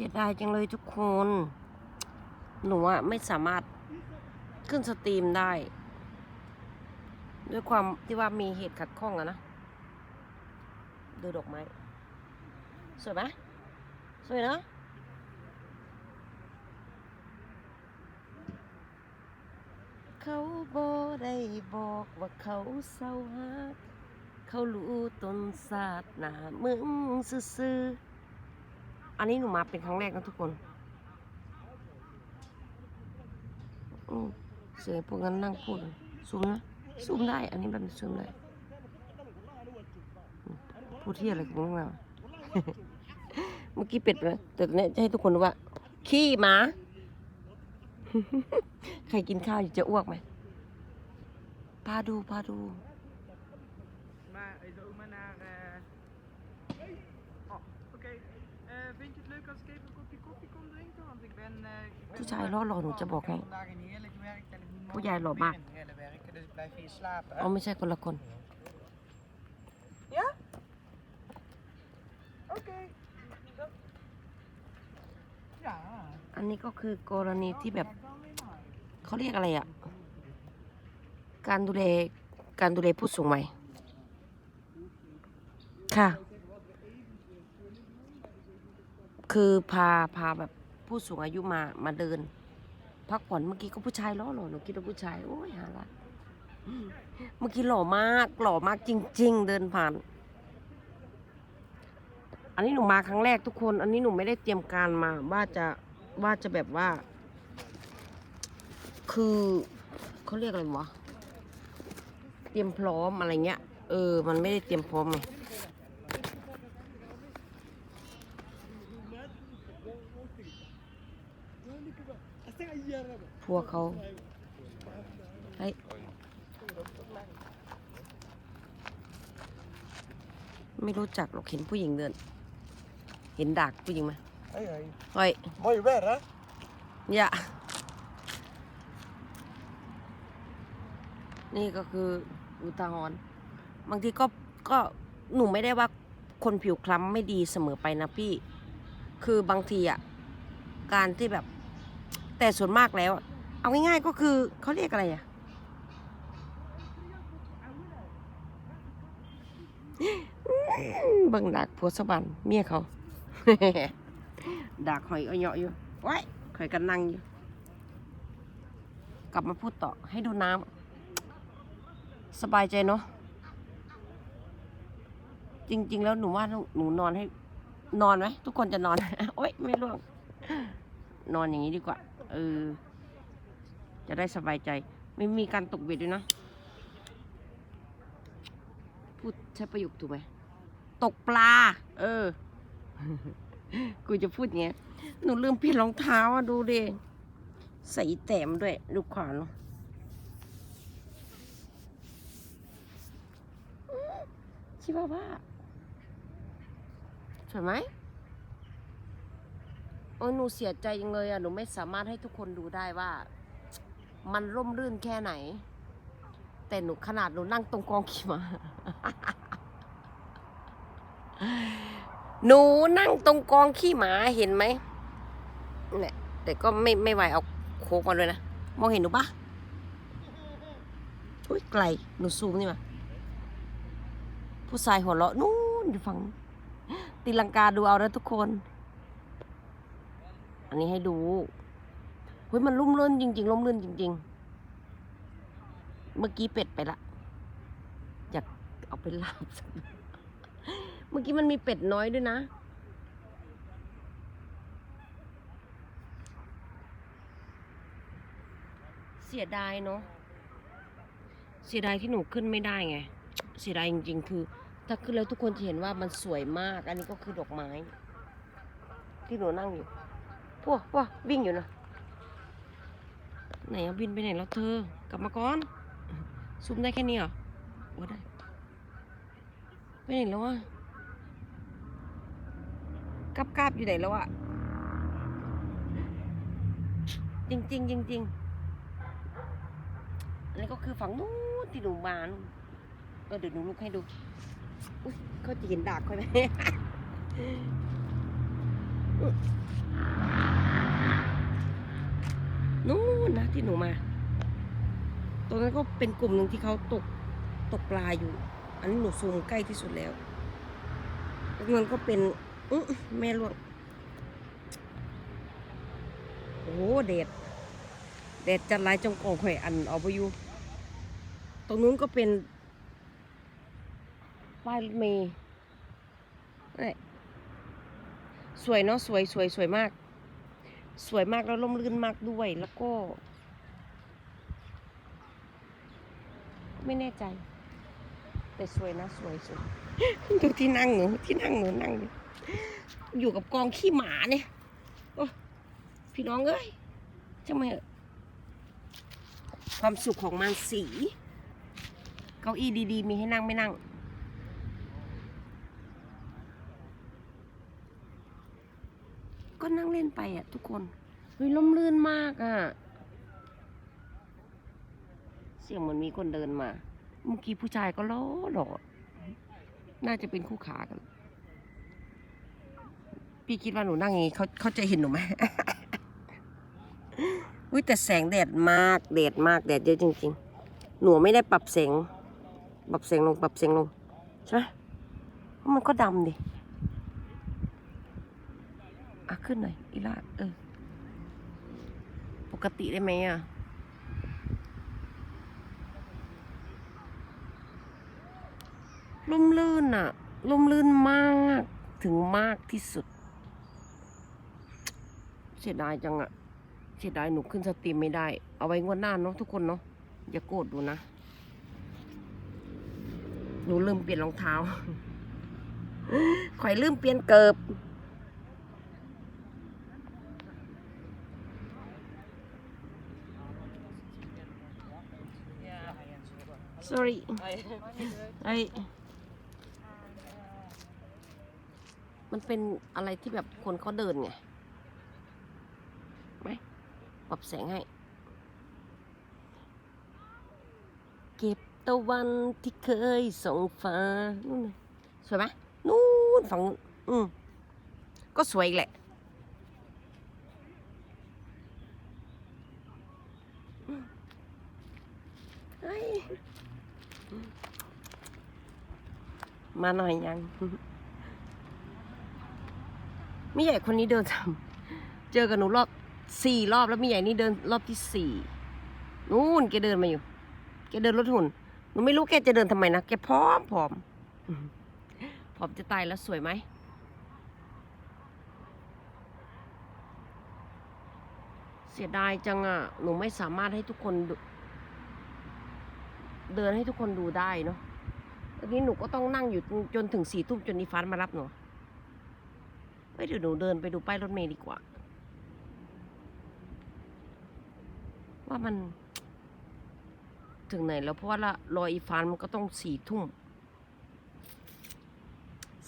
สียดายจังเลยทุกคน หนูอะไม่สามารถขึ้นสตรีมได้ ด้วยความที่ว่ามีเหตุขัดข้องอะนะ ดูดอกไม้ สวยไหมสวยเนาะเขาบอได้บอกว่าเขาเศร้าฮักเขารู้ต้นศาสตร์หนามึงซื่อ อันนี้หนูมาเป็นครั้งแรกนะทุกคนเสียงพวกนั้นนั่งพูดซูมนะซูมได้ อันนี้แบบซูมได้พูดที่อะไรของเราเมื่อกี้เป็ดไปแล้วแต่ตอนนี้จะให้ทุกคนรู้ว่า ขี้หมา ใครกินข้าวอยู่จะอ้วกไหมพาดูพาดู Maar is ook maar naar. eh Oh, ผู้ชายล่อหลอหนูจะบอก ik ให้ heb vandaag een heerlijk werk en ik moet ผู้ morgen ใหญ่หล่อ weer มาก in het hele werken, dus ik blijf hier slapen. อ๋อไม่ใช่คนละคน Ja? Oké. Ja. อันนี้ก็คือกรณีที่แบบ Ga ik dan weer naar huis? เขาเรียกอะไรอะ่ะ การดูแลการดูแลผู้สูงวัยค่ะ คือพาพาแบบผู้สูงอายุมามาเดิน พักผ่อนเมื่อกี้ก็ผู้ชายล้อหล่อหนูคิดว่าผู้ชายโอ้ยหาละเมื่อกี้หล่อมากหล่อมากจริง ๆ เดินผ่าน อันนี้หนูมาครั้งแรกทุกคน อันนี้หนูไม่ได้เตรียมการมาว่าจะว่าจะแบบว่า คือเขาเรียกอะไรวะเตรียมพร้อมอะไรเงี้ยเออ มันไม่ได้เตรียมพร้อมไง พวกเขาเฮ้ยไม่รู้จักหรอกเห็นผู้หญิงเดิน เห็นดักผู้หญิงไหม Hey, hey. เฮ้ย Mooi weer, hè? อย่านี่ก็คืออุทาหรณ์บางทีก็ก็หนูไม่ได้ว่าคนผิวคล้ำไม่ดีเสมอไปนะพี่ คือบางทีอะ การที่แบบ แต่ส่วนมากแล้วอะ เอาง่ายๆก็คือเขาเรียกอะไรอะบิ่งดักผัวสบันเมียเขาดักหอยเอาเหยาะอยู่ไว้ข่อยกันนั่งอยู่ กลับมาพูดต่อให้ดูน้ำสบายใจเนาะจริง ๆ แล้วหนูว่าหนูนอนให้ นอนไหมทุกคนจะนอนโอ๊ยไม่ร่วง นอนอย่างนี้ดีกว่า เออ จะได้สบายใจ ไม่มีการตกเบ็ดด้วยนะ พูดใช้ประโยคถูกไหมตกปลา เออ กูจะพูดเงี้ย หนูลืมเปลี่ยนรองเท้าอะดูดิ ใส่แต้มด้วย ดูขวานชิบาบ้าสวยไหมโอ้หนูเสียใจจังเลยอะ หนูไม่สามารถให้ทุกคนดูได้ว่า มันร่มรื่นแค่ไหน แต่หนูขนาดหนูนั่งตรงกองขี่มาหนูนั่งตรงกองขี้หมาเห็นไหมเนี่ยแต่ก็ไม่ไม่ไหวเอาโคกมาด้วยนะ มองเห็นหนูปะอุ้ยไกล หนูซูมนี่มาผู้ชายหัวเราะนู่นอยู่ฝั่งตีลังกาดูเอานะทุกคน อันนี้ให้ดู เฮ้ยมันลุ่มเลื่อนจริงๆลุ่มเลื่อนจริง ๆ เมื่อกี้เป็ดไปละ อยากเอาไปลาบเมื่อกี้มันมีเป็ดน้อยด้วยนะ เสียดายเนาะเสียดายที่หนูขึ้นไม่ได้ไง เสียดายจริง ๆ คือ ถ้าขึ้นแล้วทุกคนจะเห็นว่ามันสวยมาก อันนี้ก็คือดอกไม้ ที่หนูนั่งอยู่พวกพวกวิ่งอยู่นะ ไหนอะบินไปไหนแล้วเธอ กลับมาก่อนซูมได้แค่นี้เหรอว่าได้ไปไหนแล้วอะกับกลับอยู่ไหนแล้วอะ จริงจริงๆจริงอันนี้ก็คือฝั่งนู้นที่หนูมานก็เดี๋ยวหนูลุกให้ดู อุ๊ยเขาจะเห็นดากค่อยไหม นู่นนะที่หนูมา ตรงนั้นก็เป็นกลุ่มหนึ่งที่เขาตกตกปลาอยู่ อันนี้หนูซูมใกล้ที่สุดแล้วตรงนั้นก็เป็นอื้แม่ลวงโอ้โหเด็ดเด็ดจัดลายจงกองข่อยอันเอาไปอยู่ ตรงนู้นก็เป็นป้ายรถเมย์สวยเนาะสวยสวยสวยมาก สวยมากแล้วร่มรื่นมากด้วยแล้วก็ ไม่แน่ใจ แต่สวยนะสวยสวยดูที่นั่งหนูที่นั่งหนูนั่งอยู่อยู่กับกองขี้หมาเนี่ยพี่น้องเอ้ยจะไมความสุขของมันสี เก้าอี้ดีๆ มีให้นั่งไม่นั่ง ก็นั่งเล่นไปอะ ทุกคนเฮ้ยล่มลื่นมากอะ เสียงเหมือนมีคนเดินมา เมื่อกี้ผู้ชายก็ล้อหลอน่าจะเป็นคู่ขากัน พี่คิดว่าหนูนั่งอย่างนี้เขาเขาจะเห็นหนูไหมอุ้ยแต่แสงแดดมากแดดมากแดดเยอะจริง ๆ หนูไม่ได้ปรับแสง ปรับแสงลงปรับแสงลงใช่ไหมมันก็ดำดิ ขึ้นหน่อยอีล่าเออ ปกติได้ไหมอะลุ่มลื่นอะลุ่มลื่นมากถึงมากที่สุด เสียดายจังอะเสียดายหนูขึ้นสตรีมไม่ได้ เอาไว้งวดหน้าเนาะทุกคนเนาะอย่าโกรธดูนะ หนูลืมเปลี่ยนรองเท้าข่อยลืมเปลี่ยนเกิบ sorry ไอมันเป็นอะไรที่แบบคนเขาเดินไงไหมปรับแสงให้ เก็บตะวันที่เคยส่องฟ้า นู่นน่ะสวยไหมนู่นฝั่งนู้นอืมก็สวยอีกแหละเฮ้ย มาหน่อยยัง ไม่ใหญ่คนนี้เดินทำเจอกับหนูรอบสี่รอบแล้วไม่ใหญ่นี่เดินรอบที่สี่นู่นแกเดินมาอยู่ แกเดินรถหุ่น หนูไม่รู้แกจะเดินทำไมนะ แกพร้อมผอมผอมจะตายแล้วสวยไหม เสียดายจังอะ หนูไม่สามารถให้ทุกคน เดินให้ทุกคนดูได้เนาะ ตอนนี้หนูก็ต้องนั่งอยู่จนถึงสี่ทุ่มจนอีฟ้านมารับหนูเฮ้ยเดี๋ยวหนูเดินไปดูป้ายรถเมล์ดีกว่า ว่ามัน ถึงไหนแล้วเพราะว่าละรออีฟานมันก็ต้องสี่ทุ่ม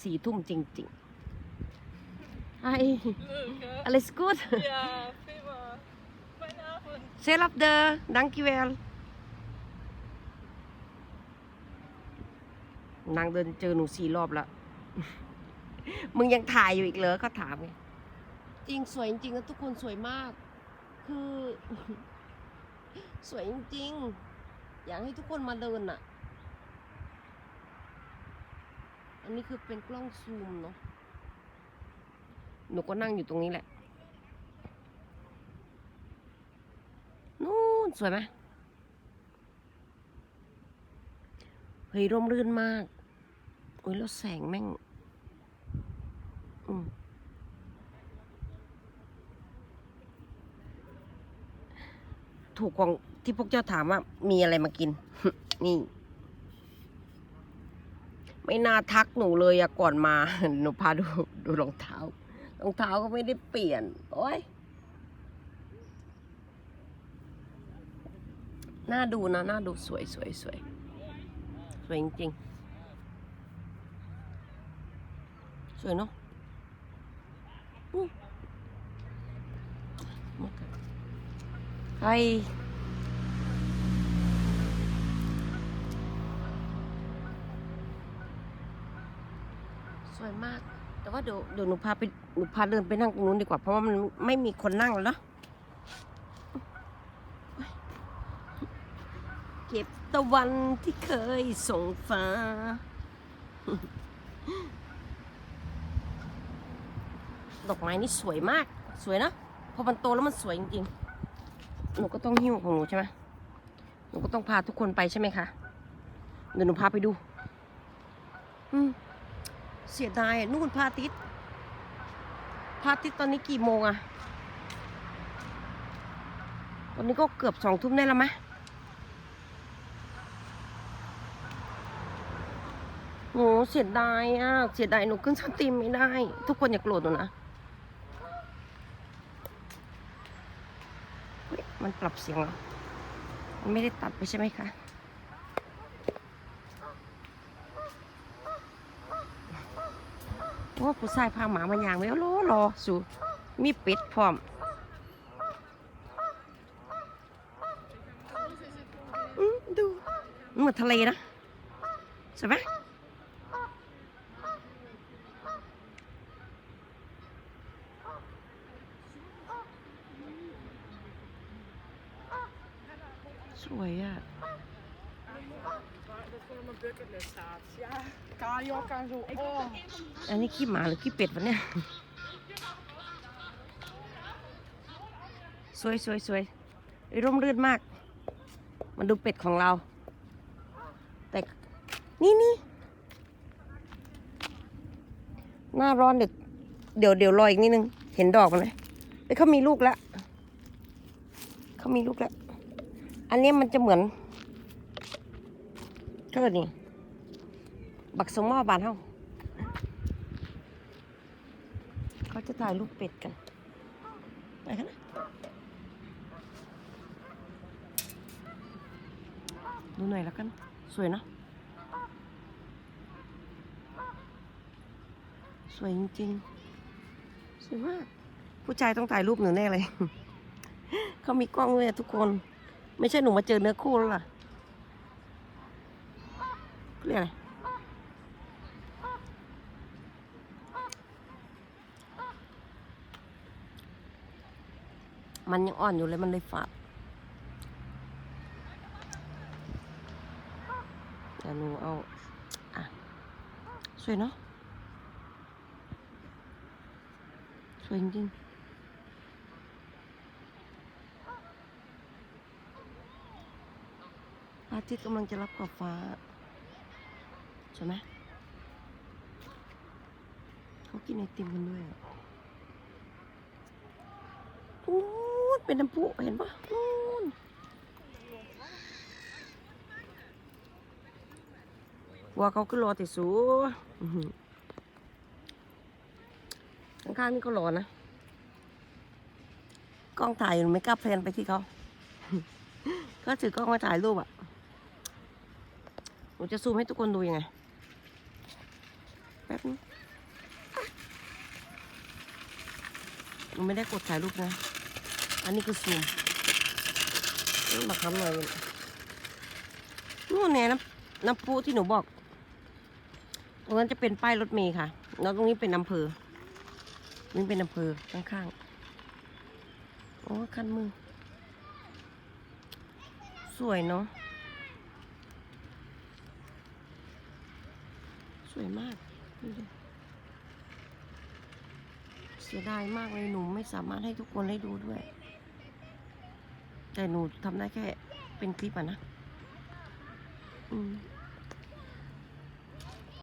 สี่ทุ่มจริงๆไอ้ Leuke. alles gut Ja, prima. Fijne avond. Zelfde, dankjewel นางเดินเจอหนูสี่รอบแล้วมึงยังถ่ายอยู่อีกเหรอก็ถามไงจริงสวยจริงๆนะทุกคนสวยมาก คือ สวยจริงๆอยากให้ทุกคนมาเดินอะ อันนี้คือเป็นกล้องซูมเนาะหนูก็นั่งอยู่ตรงนี้แหละ นู่นสวยไหมเฮ้ยร่มรื่นมาก อ้ยแล้วแสงแม่ง อืมถูกของที่พวกเจ้าถามว่า มีอะไรมากิน นี่ ไม่น่าทักหนูเลยอะก่อนมา หนูพาดูดูรองเท้ารองเท้าก็ไม่ได้เปลี่ยน โอ้ยน่าดูนะ น่าดูสวยสวยสวยสวยจริงๆ สวยเนาะไอสวยมาก แต่ว่าเดี๋ยวเดี๋ยวหนูพาไปหนูพาเดินไปนั่งตรงนู้นดีกว่า เพราะว่ามันไม่มีคนนั่งแล้วเนอะเก็บตะวันที่เคยส่งฟ้า ดอกไม้นี่สวยมาก สวยนะพอมันโตแล้วมันสวยจริงๆ หนูก็ต้องหิ้วของหนูใช่ไหมหนูก็ต้องพาทุกคนไปใช่ไหมคะเดี๋ยวหนูพาไปดู อืมเสียดายอะนู่นพาทิตพาทิตตอนนี้กี่โมงอะตอนนี้ก็เกือบสองทุ่มได้แล้วไหมโหเสียดายอะ เสียดายหนูขึ้นสตรีมไม่ได้ ทุกคนอย่าโกรธหนูนะเฮ้ย มันปรับเสียงเหรอมันไม่ได้ตัดไปใช่ไหมคะโอ้ผู้ชายพาหมามาอย่างไว้รอรอสูมีเป็ดพร้อมอืมดูมือนทะเลนะใช่ไหมสวยอะ Dat is gewoon op mijn bucketlist staat. Ja, kajak en zo. Oh. อันนี้ขี้หมาหรือขี้เป็ดวะเนี่ย สวยสวยสวยร่มรื่นมาก มันดูเป็ดของเรา แต่นี่นี่หน้าร้อนเดี๋ยวเดี๋ยวเดี๋ยวรออีกนิดนึง เห็นดอกมันไหมเอ้ยเขามีลูกแล้วเขามีลูกแล้ว อันนี้มันจะเหมือนก็นี่ บักสมหม้อบานเฮาเขาจะถ่ายรูปเป็ดกันไปกันนะดูหน่อยแล้วกัน สวยนะสวยจริงๆสวยมาก ผู้ชายต้องถ่ายรูปหนูแน่เลย เขามีกล้องด้วยทุกคน ไม่ใช่หนูมาเจอเนื้อคู่แล้วล่ะเรียกอะไร มันยังอ่อนอยู่เลยมันเลยฝาดเดี๋ยวหนูเอาอะสวยเนาะสวยจริงอาทิตย์กำลังจะรับขอบฟ้า ใช่ไหมเขากินไอติมกันด้วยอะ นเป็นน้ำพุเห็นปะนู่นวัวเขาก็รอแต่สูอื้อหือข้างๆนี่ก็รอนะ กล้องถ่ายยู่ไม่กล้าแพลนไปที่เขา ก็ถือกล้องมาถ่ายรูปอะหนูจะซูมให้ทุกคนดูยังไง แป๊บนึงหนูไม่ได้กดถ่ายรูปนะ อันนี้คือซูมนี่มาคำหน่อยนู่นเนี่ยน้ำน้ำพุที่หนูบอก ตรงนั้นจะเป็นป้ายรถเมย์ค่ะ แล้วตรงนี้เป็นอำเภอ นี่เป็นอำเภอข้างๆ โอ้คันมือ สวยเนาะ สวยมากดูดิเสียดายมากเลยหนูไม่สามารถให้ทุกคนได้ดูด้วย แต่หนูทำได้แค่เป็นคลิปอะนะ อืม